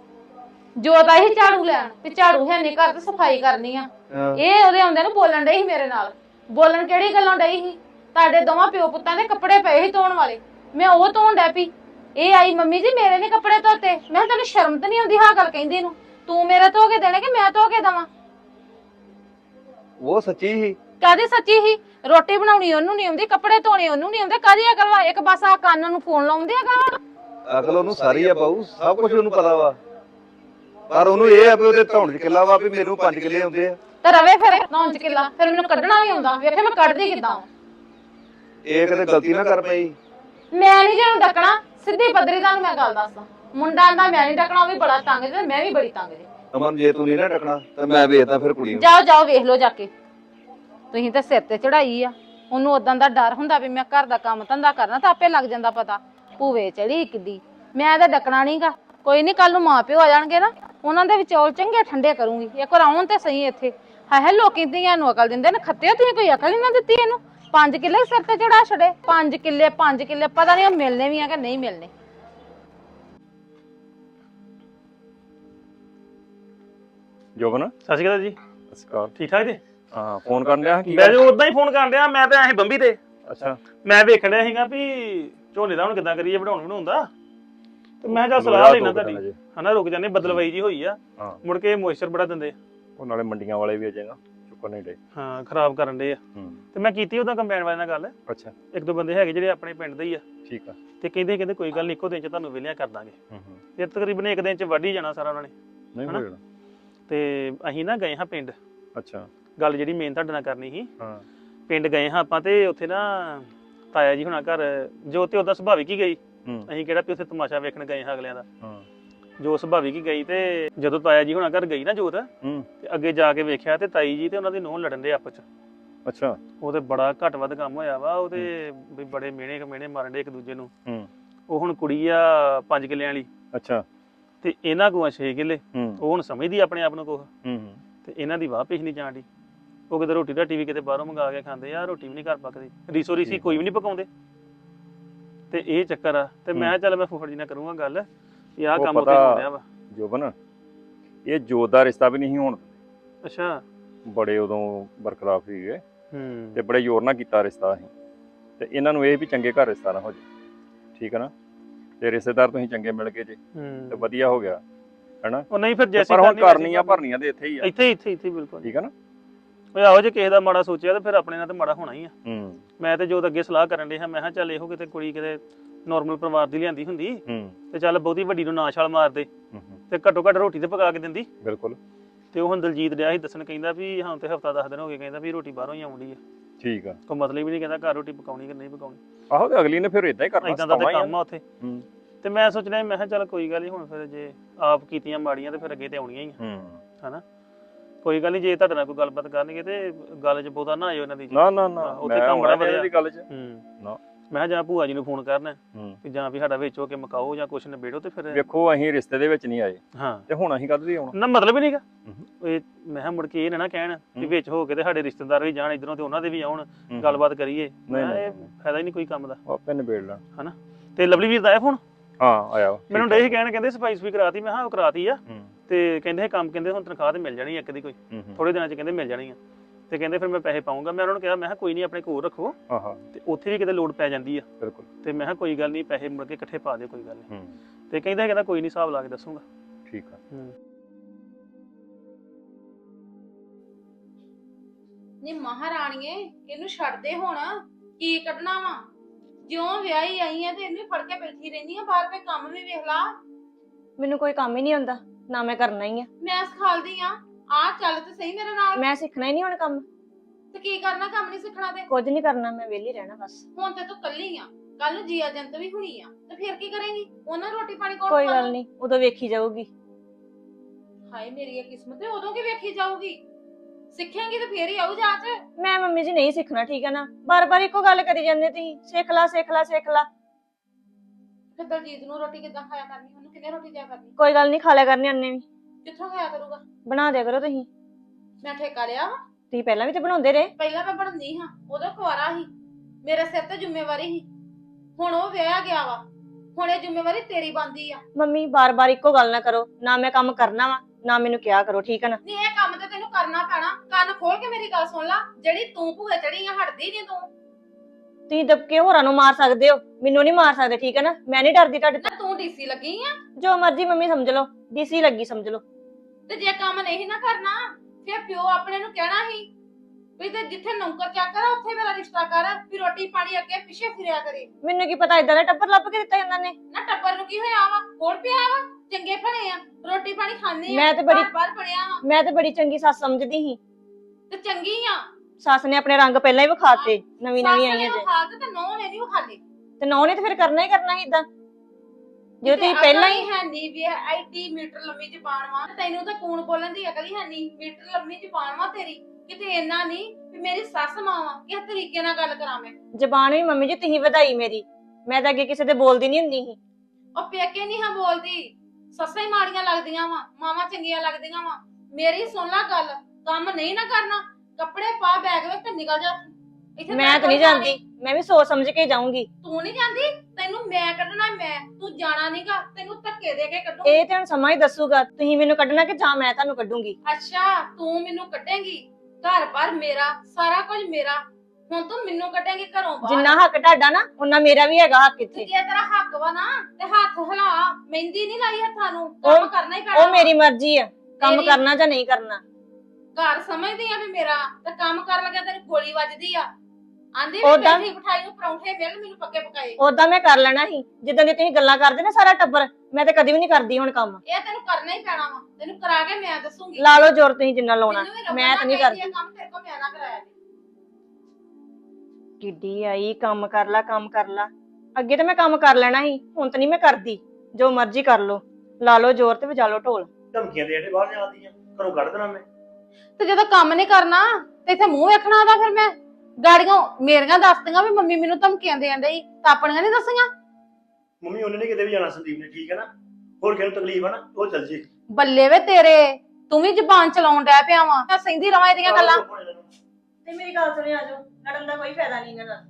ਜੋਤ ਆਈ ਸੀ ਝਾੜੂ ਲੈਣ ਵੀ ਝਾੜੂ ਹੈ ਨਹੀਂ ਘਰ ਤੇ ਸਫ਼ਾਈ ਕਰਨੀ ਆ। ਹਾਂ। ਇਹ ਉਹਦੇ ਆਉਂਦੇ ਨੂੰ ਬੋਲਣ ਡਈ ਸੀ ਮੇਰੇ ਨਾਲ। ਬੋਲਣ ਕਿਹੜੀ ਗੱਲੋਂ ਡਈ ਸੀ? ਤੁਹਾਡੇ ਦੋਵਾਂ ਪਿਓ ਪੁੱਤਾਂ ਦੇ ਕੱਪੜੇ ਪਏ ਸੀ ਧੋਣ ਵਾਲੇ। ਮੈਂ ਉਹ ਧੋਣ ਡੈ ਪਈ। ਇਹ ਆਈ ਮੰਮੀ ਜੀ ਮੇਰੇ ਨੇ ਕੱਪੜੇ ਧੋਤੇ। ਮੈਂ ਕਿਹਾ ਤੈਨੂੰ ਸ਼ਰਮ ਤਾਂ ਨਹੀਂ ਆਉਂਦੀ ਹਾਂ ਗੱਲ ਕਹਿੰਦੀ ਨੂੰ? ਤੂੰ ਮੇਰੇ ਧੋ ਕੇ ਦੇਣੇ ਕਿ ਮੈਂ ਧੋ ਕੇ ਦਵਾਂ? ਉਹ ਸੱਚੀ ਸੀ। ਕਾਦੀ ਸੱਚੀ ਹੀ ਰੋਟੀ ਬਣਾਉਣੀ ਉਹਨੂੰ ਨਹੀਂ ਆਉਂਦੀ ਕੱਪੜੇ ਧੋਣੇ ਉਹਨੂੰ ਨਹੀਂ ਆਉਂਦੇ। ਕਾਦੀ ਅਕਲ ਵਾ? ਇੱਕ ਬਸ ਆ ਕੰਨ ਨੂੰ ਫੋਨ ਲਾਉਂਦੇ ਆ ਗਾ ਅਕਲ ਉਹਨੂੰ ਸਾਰੀ ਆ ਬਾਊ ਸਭ ਕੁਝ ਉਹਨੂੰ ਪਤਾ ਵਾ। ਪਰ ਉਹਨੂੰ ਇਹ ਆ ਵੀ ਉਹਦੇ ਧੌਣ 'ਚ ਕਿੱਲਾ ਵਾ ਵੀ ਮੈਨੂੰ 5 ਕਿੱਲੇ ਆਉਂਦੇ ਆ। ਤੇ ਰਵੇ ਫਿਰ ਨੌਂ ਚ ਕਿੱਲਾ ਫਿਰ ਮੈਨੂੰ ਕੱਢਣਾ ਵੀ ਆਉਂਦਾ। ਵੇਖੇ ਮੈਂ ਕੱਢਦੀ ਕਿਦਾਂ? ਇਹ ਕਿਤੇ ਗਲਤੀ ਨਾ ਕਰ ਪਈ। ਮੈਂ ਨਹੀਂ ਜਿਹਨੂੰ ਡੱਕਣਾ ਸਿੱਧੀ ਪੱਧਰੀ ਤੁਹਾਨੂੰ ਮੈਂ ਗੱਲ ਦੱਸਦਾ ਮੁੰਡਾ ਆਂਦਾ ਮੈਂ ਨਹੀਂ ਡੱਕਣਾ ਉਹ ਵੀ ਬੜਾ ਤੰਗ ਜੇ ਮੈਂ ਵੀ ਬੜੀ ਤੰਗ ਜੇ ਅਮਨ ਜੇ ਤੂੰ ਨਹੀਂ ਨਾ ਟਕਣਾ ਤਾਂ ਮੈਂ ਵੇਚਦਾ ਫਿਰ ਕੁੜੀ ਨੂੰ। ਜਾਓ ਜਾਓ ਵੇਖ ਲਓ ਜਾ ਕੇ। ਤੁਸੀਂ ਤਾਂ ਸਿਰ ਤੇ ਚੜਾਈ ਆ। ਉਹਨੂੰ ਉਦਾਂ ਦਾ ਡਰ ਹੁੰਦਾ ਵੀ ਮੈਂ ਘਰ ਦਾ ਕੰਮ ਧੰਦਾ ਕਰਨਾ ਤਾਂ ਆਪੇ ਲੱਗ ਜਾਂਦਾ ਪਤਾ। ਭੂਵੇ ਚੜੀ ਕਿਦੀ ਮੈਂ ਤਾਂ ਡੱਕਣਾ ਨਹੀਂਗਾ। ਕੋਈ ਨਹੀਂ ਕੱਲ ਨੂੰ ਮਾਂ ਪਿਓ ਆ ਜਾਣਗੇ ਨਾ ਉਹਨਾਂ ਦੇ ਵਿਚੋਲ ਚੰਗੇ ਠੰਡੇ ਕਰੂੰਗੀ। ਇੱਕ ਵਾਰ ਆਉਣ ਤੇ ਸਹੀ ਇੱਥੇ। ਹਾਏ ਹਾਏ ਲੋਕੀ ਧੀਆਂ ਨੂੰ ਅਕਲ ਦਿੰਦੇ ਨੇ। ਖੱਤੇ ਤੁਸੀਂ ਕੋਈ ਅਕਲ ਹੀ ਨਾ ਦਿੱਤੀ ਇਹਨੂੰ। 5 ਕਿੱਲੇ ਸਿਰ ਤੇ ਚੜਾ ਛੜੇ 5 ਕਿੱਲੇ 5 ਕਿੱਲੇ ਪਤਾ ਨਹੀਂ ਉਹ ਮਿਲਨੇ ਵੀ ਆ ਕਿ ਨਹੀਂ ਮਿਲਨੇ। ਜੋਬਨ? ਸਤਿ ਸ਼੍ਰੀ ਅਕਾਲ ਜੀ। ਸਸਕਾਰ ਠੀਕ ਠਾਕ ਜੀ? ਹਾਂ ਫੋਨ ਕਰਨ ਡਿਆ ਕੀ ਮੈਂ ਜੋ ਉਦਾਂ ਹੀ ਫੋਨ ਕਰਨ ਡਿਆ ਮੈਂ ਤਾਂ ਐਂ ਬੰਬੀ ਤੇ। ਅੱਛਾ। ਮੈਂ ਵੇਖਣ ਡਿਆ ਸੀਗਾ ਵੀ ਝੋਨੇ ਦਾ ਹੁਣ ਕਿੱਦਾਂ ਕਰੀਏ ਵਧਾਉਣ ਬਣਾਉਂਦਾ ਤੇ ਮੈਂ ਲੋਇਆ ਸਲਾਹ ਲੈਣਾ ਦੋ ਤੁਹਾਡੀ। ਹਨਾ ਰੁਕ ਜਾਂਦੇ ਬਦਲਵਾਈ ਜੀ ਹੋਈ ਆ। ਹਾਂ। ਮੁੜ ਕੇ ਮੋਇਸਚਰ ਬੜਾ ਦਿੰਦੇ। ਉਹ ਨਾਲੇ ਮੰਡੀਆਂ ਵਾਲੇ ਵੀ ਅਜੇ ਨਾ ਨਹੀਂ ਡੇ ਹਾਂ ਖਰਾਬ ਕਰਨ ਦੇ ਆ। ਹੂੰ। ਤੇ ਮੈਂ ਕੀਤੀ ਉਹਦਾ ਕੰਬਾਈਨ ਵਾਲੇ ਨਾਲ ਗੱਲ। ਅੱਛਾ। ਇੱਕ ਦੋ ਬੰਦੇ ਹੈਗੇ ਜਿਹੜੇ ਆਪਣੇ ਪਿੰਡ ਦੇ ਹੀ ਆ। ਠੀਕ ਆ। ਤੇ ਕਹਿੰਦੇ ਕਹਿੰਦੇ ਕੋਈ ਗੱਲ ਨਹੀਂ ਇੱਕੋ ਦਿਨ ਚ ਤੁਹਾਨੂੰ ਵਿਲਿਆ ਕਰ ਦਾਂਗੇ। ਹੂੰ ਹੂੰ। ਤੇ ਤਕਰੀਬਨ ਇੱਕ ਦਿਨ ਚ ਵੱਢ ਜਾਣਾ ਸਾਰਾ ਉਹਨਾਂ ਨੇ। ਨਹੀਂ? ਹੋ ਜਾਣਾ ਤੇ ਅਸੀਂ ਨਾ ਗਏ ਹਾਂ ਪਿੰਡ। ਅੱਛਾ। ਗੱਲ ਜਿਹੜੀ ਮੇਨ ਤੁਹਾਡੇ ਨਾਲ ਕਰਨੀ ਸੀ। ਹਾਂ। ਪਿੰਡ ਗਏ ਹਾਂ ਆਪਾਂ ਤੇ ਉੱਥੇ ਨਾ ਤਾਇਆ ਜੀ ਹੁਣਾ ਘਰ ਜੋ ਤੇ ਉਹਦਾ ਸੁਭਾਵਿਕ ਹੀ ਗਈ। ਅਸੀਂ ਕਿਹੜਾ ਵੀ ਉੱਥੇ ਤਮਾਸ਼ਾ ਵੇਖਣ ਗਏ ਹਾਂ ਅਗਲਿਆਂ ਦਾ। ਹਾਂ। ਜੋ ਸੁਭਾਵਿਕ ਹੀ ਗਈ ਤੇ ਜਦੋਂ ਤਾਇਆ ਜੀ ਹੁਣਾ ਘਰ ਗਈ ਨਾ ਜੋਤ ਹੂੰ। ਤੇ ਅੱਗੇ ਜਾ ਕੇ ਵੇਖਿਆ ਤੇ ਤਾਈ ਜੀ ਤੇ ਉਹਨਾਂ ਦੀ ਨੂੰਹ ਲੜਨ ਦੇ ਆਪਸ ਚ। ਅੱਛਾ। ਉਹ ਤੇ ਬੜਾ ਘੱਟ ਵੱਧ ਕੰਮ ਹੋਇਆ ਵਾ ਉਹਦੇ ਵੀ ਬੜੇ ਮਿਹਣੇ ਕਮੇਣੇ ਮਾਰਨ ਦੇ ਇੱਕ ਦੂਜੇ ਨੂੰ। ਹੂੰ। ਉਹ ਹੁਣ ਕੁੜੀ ਆ 5 ਕਿੱਲਿਆਂ ਵਾਲੀ। ਅੱਛਾ। ਤੇ ਇਹਨਾਂ ਕੋਲ 6 ਕਿੱਲੇ। ਹੂੰ। ਉਹ ਹੁਣ ਸਮਝਦੀ ਆਪਣੇ ਆਪ ਨੂੰ ਕੁਛ। ਹੂੰ। ਹੂੰ। ਤੇ ਇਹਨਾਂ ਦੀ ਵਾਹ ਪਿਛ ਨਹੀਂ ਜਾਂਦੀ ਉਹ ਕਿਤੇ ਰੋਟੀ ਰਾਟੀ ਵੀ ਕਿਤੇ ਬਾਹਰੋਂ ਮੰਗਾ ਕੇ ਖਾਂਦੇ ਆ ਰੋਟੀ ਵੀ ਨਹੀਂ ਘਰ ਪੱਕਦੀ। ਰੀਸੋ ਰੀਸੀ ਕੋਈ ਵੀ ਨਹੀਂ ਪਕਾਉਂਦੇ। ਤੇ ਇਹ ਚੱਕਰ ਆ। ਤੇ ਮੈਂ ਕਿਹਾ ਚੱਲ ਮੈਂ ਫੁੱਫੜ ਜੀ ਨਾਲ ਕਰੂੰਗਾ ਗੱਲ। ਵੀ ਆਹ ਉਹ ਕੰਮ ਉੱਥੇ ਪਤਾ- ਹੋ ਰਿਹਾ ਵਾ। ਜੋਬਨ ਇਹ ਜੋਤ ਦਾ ਰਿਸ਼ਤਾ ਵੀ ਨਹੀਂ ਹੁਣ ਅੱਛਾ। ਬੜੇ ਉਦੋਂ ਬਰਖਲਾਫ ਸੀਗੇ ਹੂੰ। ਤੇ ਬੜੇ ਜ਼ੋਰ ਨਾਲ ਕੀਤਾ ਰਿਸ਼ਤਾ ਅਸੀਂ ਤੇ ਇਹਨਾਂ ਨੂੰ ਇਹ ਵੀ ਚੰਗੇ ਘਰ ਰਿਸ਼ਤਾ ਨਾ ਹੋ ਜੇ ਠੀਕ ਹੈ ਨਾ? ਤੇ ਰਿਸ਼ਤੇਦਾਰ ਤੁਸੀਂ ਚੰਗੇ ਮਿਲ ਗਏ ਜੇ। ਤੇ ਹੂੰ ਵਧੀਆ ਹੋ ਗਿਆ। ਉਹ ਨਹੀਂ ਫਿਰ ਜੈਸੀ ਪਰ ਹੁਣ ਕਰਨੀਆਂ। ਭਰਨੀਆਂ ਤੇ ਇੱਥੇ ਹੀ ਆ। ਇੱਥੇ ਇੱਥੇ ਇੱਥੇ ਬਿਲਕੁਲ। ਠੀਕ ਹੈ ਨਾ? ਓਏ ਆਹੋ ਜੇ ਕਿਸੇ ਦਾ ਮਾੜਾ ਸੋਚਿਆ ਤੇ ਫਿਰ ਆਪਣੇ ਨਾਲ ਤੇ ਮਾੜਾ ਹੋਣਾ ਹੀ ਆ। ਹੂੰ। ਮੈਂ ਤੇ ਜੋ ਅੱਗੇ ਸਲਾਹ ਕਰਨ ਡਿਆ ਮੈਂ ਕਿਹਾ ਚੱਲ ਇਹੋ ਕਿਤੇ ਕੁੜੀ ਕਿਤੇ ਨਾਰਮਲ ਪਰਿਵਾਰ ਦੀ ਲਿਆਂਦੀ ਹੁੰਦੀ ਹੂੰ। ਤੇ ਚੱਲ ਬਹੁਤੀ ਵੱਡੀ ਨੂੰ ਨਾ ਛਾਲ ਮਾਰਦੇ। ਹੂੰ, ਤੇ ਘੱਟੋ ਘੱਟ ਰੋਟੀ ਤੇ ਪਕਾ ਕੇ ਦਿੰਦੀ। ਬਿਲਕੁਲ। ਤੇ ਉਹ ਹੁਣ ਦਲਜੀਤ ਡਿਆ ਸੀ ਦੱਸਣ ਕਹਿੰਦਾ ਵੀ ਹਾਂ ਤੇ ਹਫਤਾ 10 ਦਿਨ ਹੋ ਗਏ ਕਹਿੰਦਾ ਵੀ ਰੋਟੀ ਬਾਹਰੋਂ ਹੀ ਆਉਂਦੀ ਆ। ਠੀਕ ਆ। ਕੋਈ ਮਤਲਬ ਹੀ ਨਹੀਂ ਕਹਿੰਦਾ ਘਰ ਰੋਟੀ ਪਕਾਉਣੀ ਕਿ ਨਹੀਂ ਪਕਾਉਣੀ। ਆਹੋ ਤੇ ਅਗਲੀ ਨੇ ਫਿਰ ਇਦਾਂ ਹੀ ਕਰਨਾ ਇਦਾਂ ਦਾ ਤੇ ਸਤਾਵਾਂ ਹੀ ਆ। ਕੰਮ ਆ ਉੱਥੇ। ਹੂੰ। ਤੇ ਮੈਂ ਸੋਚਣਾ ਮੈਂ ਕਿਹਾ ਚੱਲ ਕੋਈ ਗੱਲ ਨਹੀਂ ਹੁਣ ਫਿਰ ਜੇ ਆਪ ਕੀਤੀਆਂ ਮਾੜੀਆਂ ਤੇ ਫਿਰ ਅੱਗੇ ਤੇ ਆਉਣੀਆਂ ਹੀ ਆ। ਹੂੰ। ਹਨਾ? ਕੋਈ ਗੱਲ ਨਹੀਂ ਜੇ ਤੁਹਾਡੇ ਨਾਲ ਕੋਈ ਗੱਲਬਾਤ ਕਰਨਗੇ ਤੇ ਗੱਲ 'ਚ ਬਹੁਤਾ ਨਾ ਆਇਓ ਇਹਨਾਂ ਦੀ। ਨਾ ਨਾ ਨਾ। ਹਾਂ, ਉੱਥੇ ਮੈਂ ਕੰਮ ਬੜਾ ਵਧੀਆ। ਦੀ ਗੱਲ 'ਚ। ਹੂੰ। ਨਾ। ਮੈਂ ਕਿਹਾ ਜਾਂ ਭੂਆ ਜੀ ਨੂੰ ਫੋਨ ਕਰਨਾ ਹੂੰ ਵੀ ਜਾਂ ਵੀ ਸਾਡਾ ਵਿੱਚ ਹੋ ਕੇ ਮਕਾਓ ਜਾਂ ਕੁਛ ਨਿਬੇੜੋ ਤੇ ਫਿਰ ਵੇਖੋ ਅਸੀਂ ਰਿਸ਼ਤੇ ਦੇ ਵਿੱਚ ਨਹੀਂ ਆਏ। ਹਾਂ। ਤੇ ਹੁਣ ਅਸੀਂ ਕਦ ਦੀ ਆਉਣਾ? ਨਾ ਮਤਲਬ ਹੀ ਨਹੀਂਗਾ। ਇਹ ਮੈਂ ਕਿਹਾ ਮੁੜ ਕੇ ਇਹ ਨਾ ਨਾ ਕਹਿਣ ਵੀ ਹੂੰ। ਵਿੱਚ ਹੋ ਕੇ ਤੇ ਸਾਡੇ ਰਿਸ਼ਤੇਦਾਰ ਵੀ ਜਾਣ ਇਧਰੋਂ ਤੇ ਉਹਨਾਂ ਦੇ ਵੀ ਆਉਣ ਹੂੰ। ਗੱਲਬਾਤ ਕਰੀਏ। ਮੈਂ ਕਿਹਾ ਇਹ ਫਾਇਦਾ ਹੀ ਨਹੀਂ ਕੋਈ ਕੰਮ ਦਾ। ਉਹ ਆਪੇ ਨਿਬੇੜ ਲੈਣ। ਤੇ ਲਵਲੀ ਵੀਰ ਦਾ ਆਇਆ ਫੋਨ? ਹਾਂ ਆਇਆ ਵਾ, ਮੈਨੂੰ। ਡੇ ਕਹਿਣ ਕਹਿੰਦੇ ਸਫ਼ਾਈ ਸਫ਼ਾਈ ਕਰਾਤੀ। ਮੈਂ ਹਾਂ ਕਰਾਤੀ ਆ। ਹੂੰ। ਤੇ ਕਹਿੰਦੇ ਇਹ ਕੰਮ ਕਹਿੰਦੇ ਹੁਣ ਤਨਖਾਹ ਤੇ ਮਿਲ ਜਾਣੀ ਆ ਇੱਕ ਦੀ ਕੋਈ। ਹੂੰ ਹੂੰ। ਥੋੜੇ ਦਿਨਾਂ ਚ ਕਹਿੰਦੇ ਮਿਲ ਜਾਣੀ ਆ। ਤੇ ਕਹਿੰਦੇ ਫਿਰ ਮੈਂ ਪੈਸੇ ਪਾਉਂਗਾ ਮੈਂ ਉਹਨਾਂ ਨੂੰ ਕਿਹਾ ਮੈਂ ਕਿਹਾ ਕੋਈ ਨਹੀਂ ਆਪਣੇ ਕੋਲ ਰੱਖੋ। ਹਾਂ ਹਾਂ ਤੇ ਉੱਥੇ ਵੀ ਕਿਤੇ ਲੋਡ ਪੈ ਜਾਂਦੀ ਆ। ਬਿਲਕੁਲ। ਤੇ ਮੈਂ ਕਿਹਾ ਕੋਈ ਗੱਲ ਨਹੀਂ ਪੈਸੇ ਮੁੜ ਕੇ ਇਕੱਠੇ ਪਾ ਦਿਓ ਕੋਈ ਗੱਲ ਨਹੀਂ। ਹੂੰ। ਤੇ ਕਹਿੰਦਾ ਕਹਿੰਦਾ ਕੋਈ ਨਹੀਂ ਹਿਸਾਬ ਲਾ ਕੇ ਦੱਸੂਗਾ। ਠੀਕ ਆ। ਹੂੰ। ਨੀ ਮਹਾਰਾਣੀਏ ਇਹਨੂੰ ਛੱਡ ਦੇ ਹੁਣ। ਕੀ ਕੱਢਣਾ ਵਾ? ਜਿਉਂ ਵਿਆਹੀ ਆਈ ਆ ਤੇ ਇਹਨੂੰ ਹੀ ਫੜ ਕੇ ਬੈਠੀ ਰਹਿੰਦੀ ਆ ਬਾਹਰ ਕੋਈ ਕੰਮ ਵੀ ਵੇਖ ਲਾ। ਮੈਨੂੰ ਕੋਈ ਕੰਮ ਹੀ ਨਹੀਂ ਆਉਂਦਾ ਨਾ ਮੈਂ ਕਰਨਾ ਹੀ ਆ। ਮੈਂ ਸਿਖਾਲਦੀ ਆ। ਆ ਚੱਲ ਤੇ ਸਹੀ ਮੇਰੇ ਨਾਲ। ਮੈਂ ਸਿੱਖਣਾ ਹੀ ਨਹੀਂ ਹੁਣ ਕੰਮ। ਤੇ ਕੀ ਕਰਨਾ ਕੰਮ ਨਹੀਂ ਸਿੱਖਣਾ ਤੇ? ਕੁਝ ਨਹੀਂ ਕਰਨਾ ਮੈਂ ਵਿਹਲੀ ਰਹਿਣਾ ਬਸ। ਹੁਣ ਤੇ ਤੂੰ ਕੱਲੀ ਆ। ਕੱਲ ਨੂੰ ਜੀਆ ਜੰਤ ਵੀ ਹੁਣੀ ਆ। ਤੇ ਫਿਰ ਕੀ ਕਰੇਂਗੀ? ਉਹਨਾਂ ਨੂੰ ਰੋਟੀ ਪਾਣੀ ਕੌਣ ਕੋਈ? ਗੱਲ ਨਹੀਂ ਉਦੋਂ ਵੇਖੀ ਜਾਊਗੀ। ਹਾਏ ਮੇਰੀ ਇਹ ਕਿਸਮਤ ਹੈ ਉਦੋਂ ਕੀ ਵੇਖੀ ਜਾਊਗੀ? ਸਿੱਖੇਂਗੀ ਤੇ ਫੇਰ ਹੀ ਆਊ ਜਾਚ। ਮੈਂ ਮੰਮੀ ਜੀ ਨਹੀਂ ਸਿੱਖਣਾ ਠੀਕ ਹੈ ਨਾ? ਬਾਰ-ਬਾਰ ਇੱਕੋ ਗੱਲ ਕਰੀ ਜਾਂਦੇ ਤੁਸੀਂ। ਸਿੱਖ ਲਾ ਸਿੱਖ ਲਾ ਸਿੱਖ ਲਾ। ਫਿਰ ਦਲਜੀਤ ਨੂੰ ਰੋਟੀ ਕਿੱਦਾਂ ਖਾਇਆ ਕਰਨੀ? ਉਹਨੂੰ ਕਿੰਨੇ ਰੋਟੀ ਦਿਆ ਕਰਨੀ? ਕੋਈ ਗੱਲ ਨਹੀਂ ਖਾ ਲਿਆ ਕਰਨੇ ਅੰਨੇ ਵੀ। ਕਿੱਥੋਂ ਖਾਇਆ ਕਰੂਗਾ? ਬਣਾ ਦਿਆ ਕਰੋ ਤੁਸੀਂ। ਮੈਂ ਠੇਕਾ ਲਿਆ ਵਾ। ਤੁਸੀਂ ਪਹਿਲਾਂ ਵੀ ਤੇ ਬਣਾਉਂਦੇ ਰਹੇ। ਪਹਿਲਾਂ ਮੈਂ ਬਣਦੀ ਹਾਂ ਉਦੋਂ ਕੁਆਰਾ ਸੀ। ਮੇਰੇ ਸਿਰ ਤੇ ਜ਼ਿੰਮੇਵਾਰੀ ਸੀ। ਹੁਣ ਉਹ ਵਿਆਹ ਗਿਆ ਵਾ। ਹੁਣ ਇਹ ਜ਼ਿੰਮੇਵਾਰੀ ਤੇਰੀ ਬਣਦੀ ਆ। ਮੰਮੀ ਬਾਰ-ਬਾਰ ਇੱਕੋ ਗੱਲ ਨਾ ਕਰੋ। ਨਾ ਮੈਂ ਕੰਮ ਕਰਨਾ ਵਾ ਨਾ ਮੈਨੂੰ ਕਿਹਾ ਕਰੋ ਠੀਕ ਹੈ ਨਾ? ਨਹੀਂ ਇਹ ਕੰਮ ਤੇ ਤੈਨੂੰ ਕਰਨਾ ਪੈਣਾ। ਕੰਨ ਖੋਲ ਕੇ ਮੇਰੀ ਗੱਲ ਸੁਣ ਲੈ। ਜਿਹੜੀ ਤੂੰ ਭੂਏ ਚੜੀ ਆ ਹਟਦੀ ਨਹੀਂ ਤੂੰ। ਤੁਸੀਂ ਦਬਕੇ ਹੋਰਾਂ ਨੂੰ ਮਾਰ ਸਕਦੇ ਹੋ? ਮੈਨੂੰ ਨਹੀਂ ਮਾਰ ਸਕਦੇ ਠੀਕ ਹੈ ਨਾ? ਮੈਂ ਨਹੀਂ ਡਰਦੀ ਤੁਹਾਡੇ ਨਾ ਤੂੰ ਡੀਸੀ ਲੱਗੀ ਆ? ਤੋਂ ਜੋ ਮਰਜ਼ੀ ਮੰਮੀ ਸਮਝ ਲਓ ਡੀਸੀ ਲੱਗੀ ਸਮਝ ਲਓ। ਤੇ ਜੇ ਕੰਮ ਨਹੀਂ ਨਾ ਕਰਨਾ ਫਿਰ ਪਿਓ ਆਪਣੇ ਨੂੰ ਕਹਿਣਾ ਸੀ ਵੀ ਤੇ ਜਿੱਥੇ ਨੌਕਰ ਚਾਕਰ ਆ ਉੱਥੇ ਮੇਰਾ ਰਿਸ਼ਤਾ ਕਰ ਵੀ ਰੋਟੀ ਪਾਣੀ ਅੱਗੇ ਪਿੱਛੇ ਫਿਰਿਆ ਕਰੇ। ਮੈਨੂੰ ਕੀ ਪਤਾ ਇਦਾਂ ਦਾ ਟੱਬਰ ਲੱਭ ਕੇ ਦਿੱਤਾ ਇਹਨਾਂ ਨੇ? ਨਾ ਟੱਬਰ ਨੂੰ ਕੀ ਹੋਇਆ ਵਾ? ਕੋਲ ਪਿਆ ਵਾ? ਚੰਗੇ ਭਲੇ ਆ ਰੋਟੀ ਪਾਣੀ ਖਾਂਦੇ ਆ ਮੈਂ ਤੇ ਬੜੀ- ਬਾਹਰ ਬਣਿਆ ਵਾ। ਮੈਂ ਤੇ ਬੜੀ ਚੰਗੀ ਸੱਸ ਸਮਝਦੀ ਸੀ। ਤੇ ਚੰਗੀ ਆ ਸੱਸ ਨੇ ਆਪਣੇ ਰੰਗ ਪਹਿਲਾਂ ਹੀ ਵਿਖਾਤੇ ਨਵੀਂ ਨਵੀਂ ਆਈਆਂ ਜੇ। ਖਾ ਕੇ ਤੇ ਨੌ ਨੇ ਨਹੀਂ ਖਾਲੀ ਤੇ ਨੌ ਨੇ ਤੇ ਫਿਰ ਕਰਨਾ ਹੀ ਕਰਨਾ ਸੀ ਇਦਾਂ ਜੇ ਤੁਸੀਂ ਪਹਿਲਾਂ ਹੀ ਹੈ ਨਹੀਂ ਵੀ ਐਡੀ ਮੀਟਰ ਲੰਮੀ ਜ਼ਬਾਨ ਵਾ। ਤੈਨੂੰ ਤਾਂ ਕੂਣ ਬੋਲਣ ਦੀ ਅਕਲ ਹੀ ਹੈ ਨਹੀਂ। ਮੀਟਰ ਲੰਮੀ ਜ਼ਬਾਨ ਵਾ ਤੇਰੀ। ਕਿਤੇ ਇੰਨਾ ਨਹੀਂ ਵੀ ਮੇਰੀ ਸੱਸ ਮਾਂ ਵਾ ਕਿਸ ਤਰੀਕੇ ਨਾਲ ਗੱਲ ਕਰਾਂ ਮੈਂ। ਜ਼ਬਾਨ ਵੀ ਮੰਮੀ ਜੀ ਤੁਸੀਂ ਵਧਾਈ ਮੇਰੀ। ਮੈਂ ਤਾਂ ਅੱਗੇ ਕਿਸੇ ਦੇ ਬੋਲਦੀ ਨਹੀਂ ਹੁੰਦੀ ਸੀ। ਉਹ ਪੇਕੇ ਨਹੀਂ ਹਾਂ ਬੋਲਦੀ। ਸੱਸਾਂ ਹੀ ਮਾੜੀਆਂ ਲੱਗਦੀਆਂ ਵਾ ਮਾਵਾਂ ਚੰਗੀਆਂ ਲੱਗਦੀਆਂ ਵਾ। ਮੇਰੀ ਸੁਣ ਲੈ ਗੱਲ ਕੰਮ ਨਹੀਂ ਨਾ ਕਰਨਾ। ਕੱਪੜੇ ਪਾ ਬੈਗ ਵਿੱਚ ਤੇ ਨਿਕਲ ਜਾ ਇੱਥੇ ਮੈਂ ਤਾਂ ਨਹੀਂ ਜਾਂਦੀ। ਮੈਂ ਵੀ ਸੋਚ ਸਮਝ ਕੇ ਜਾਊਂਗੀ। ਤੂੰ ਨਹੀਂ ਜਾਂਦੀ? ਤੈਨੂੰ ਮੈਂ ਕੱਢਣਾ ਮੈਂ। ਤੂੰ ਜਾਣਾ ਨਹੀਂਗਾ ਤੈਨੂੰ ਧੱਕੇ ਦੇ ਕੇ ਕੱਢੂ। ਇਹ ਤੇ ਹੁਣ ਸਮਾਂ ਹੀ ਦੱਸੂਗਾ। ਤੁਸੀਂ ਮੈਨੂੰ ਕੱਢਣਾ ਕਿ ਜਾਂ ਮੈਂ ਤੁਹਾਨੂੰ ਕੱਢੂੰਗੀ? ਅੱਛਾ ਤੂੰ ਮੈਨੂੰ ਕੱਢੇਂਗੀ। ਘਰ ਪਰ ਮੇਰਾ ਸਾਰਾ ਕੁਝ ਮੇਰਾ। ਹੁਣ ਤੂੰ ਮੈਨੂੰ ਕੱਢੇਂਗੀ ਘਰੋਂ ਬਾਹਰ। ਜਿੰਨਾ ਹੱਕ ਤੁਹਾਡਾ ਨਾ ਉਹਨਾਂ ਮੇਰਾ ਵੀ ਹੈਗਾ ਹੱਕ ਇੱਥੇ। ਜੇ ਤੇਰਾ ਹੱਕ ਵਾ ਨਾ ਤੇ ਹੱਥ ਹਿਲਾ। ਮਹਿੰਦੀ ਨਹੀਂ ਲਾਈ ਹੱਥਾਂ ਨੂੰ। ਕੰਮ ਉਹ- ਕਰਨਾ ਹੀ ਪੈਣਾ ਉਹ ਮੇਰੀ ਮਰਜ਼ੀ ਆ। ਕੰਮ ਤੇਰੀ- ਕਰਨਾ ਜਾਂ ਨਹੀਂ ਕਰਨਾ। ਘਰ ਸਮਝਦੀ ਆ ਵੀ ਮੇਰਾ ਤੇ ਕੰਮ ਕਰਨ ਲੱਗਿਆ ਤੇਰੀ ਗੋਲੀ ਵੱਜਦੀ ਆ। ਆਂਦੀ ਵੀ ਓਦਾਂ- ਬੈਠੀ ਬਿਠਾਈ ਨੂੰ ਪਰੌਂਠੇ ਮਿਲ ਮੈਨੂੰ ਪੱਕੇ ਪਕਾਏ। ਉਦਾਂ ਮੈਂ ਕਰ ਲੈਣਾ ਸੀ। ਜਿੱਦਾਂ ਦੀ ਤੁਸੀਂ ਗੱਲਾਂ ਕਰਦੇ ਨਾ ਸਾਰਾ ਟੱਬਰ ਮੈਂ ਤੇ ਕਦੀ ਵੀ ਨਹੀਂ ਕਰਦੀ ਹੁਣ ਕੰਮ। ਇਹ ਤੈਨੂੰ ਕਰਨਾ ਹੀ ਪੈਣਾ ਵਾ। ਤੈਨੂੰ ਕਰਾ ਕੇ ਮੈਂ ਦੱਸੂਗੀ। ਲਾ ਲਓ ਜ਼ੋਰ ਤੁਸੀਂ ਜਿੰਨਾ ਲਾਉਣਾ। ਮੈਨੂੰ ਵੀ ਰਮਨ ਮੈਂ ਤਾਂ ਨਹੀਂ ਕਹਿੰਦੀ ਆ ਕਰਦੀ ਕੰਮ ਤੇਰੇ ਕੋਲ ਮੈਂ ਨਾ ਕਰਾਇਆ ਜੀ। ਕਿੱਡੀ ਆਈ ਕੰਮ ਕਰ ਲਾ ਕੰਮ ਕਰ ਲਾ। ਅੱਗੇ ਤਾਂ ਮੈਂ ਕੰਮ ਕਰ ਲੈਣਾ ਸੀ ਹੁਣ ਤਾਂ ਨਹੀਂ ਮੈਂ ਕਰਦੀ। ਜੋ ਮਰਜ਼ੀ ਕਰ ਲਓ। ਲਾ ਲਓ ਜ਼ੋਰ ਤੇ ਵਜਾ ਲਓ ਢੋਲ। ਧਮਕੀਆਂ ਦੇ ਜਿਹੜੇ ਬਾਹਰ ਜਾਂਦੀਆਂ ਘਰੋਂ ਕੱਢ ਦੇਣਾ ਮੈਂ। ਤੇ ਜਦੋਂ ਕੰਮ ਨਹੀਂ ਕਰਨਾ ਤੇ ਇੱਥੇ ਮੂੰਹ ਵੇਖਣਾ ਉਹਦਾ ਫਿਰ ਮੈਂ। ਗਾੜੀਆਂ ਮੇਰੀਆਂ ਦੱਸਦੀਆਂ ਵੀ ਮੰਮੀ ਮੈਨੂੰ ਧਮਕੀਆਂ ਦੇਣ ਡਈ ਤਾਂ ਆਪਣੀਆਂ ਨਹੀਂ ਦੱਸੀਆਂ। ਮੰਮੀ ਉਹਨੇ ਨੀ ਕਿਤੇ ਵੀ ਜਾਣਾ ਸੰਦੀਪ ਨੇ ਠੀਕ ਹੈ ਨਾ? ਹੋਰ ਕਿਹਨੂੰ ਤਕਲੀਫ ਆ ਨਾ? ਉਹ ਚੱਲ ਜੇ। ਬੱਲੇ ਵੇ ਤੇਰੇ ਤੂੰ ਵੀ ਜ਼ਬਾਨ ਚਲਾਉਣ ਡੈ ਪਿਆ ਵਾਂ ਮੈਂ ਸਹਿੰਦੀ ਰਵਾਂ ਇਹਦੀਆਂ ਗੱਲਾਂ। ਤੇ ਮੇਰੀ ਗੱਲ ਸੁਣਿਆ ਆਜੋ ਲੜਨ ਦਾ ਕੋਈ ਫਾਇਦਾ ਨਹੀਂ ਇਹਨਾਂ ਨਾਲ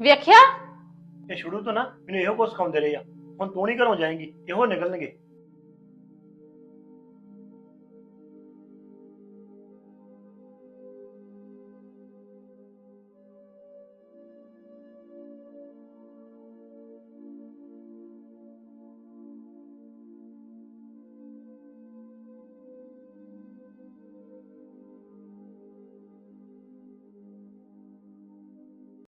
ਵੇਖਿਆ? ਇਹ ਸ਼ੁਰੂ ਤੋਂ ਨਾ ਮੈਨੂੰ ਇਹੋ ਕੁਝ ਸਿਖਾਉਂਦੇ ਰਹੇ ਆ। ਹੁਣ ਤੂੰ ਨਹੀਂ ਘਰੋਂ ਜਾਏਂਗੀ ਇਹੋ ਨਿਕਲਣਗੇ।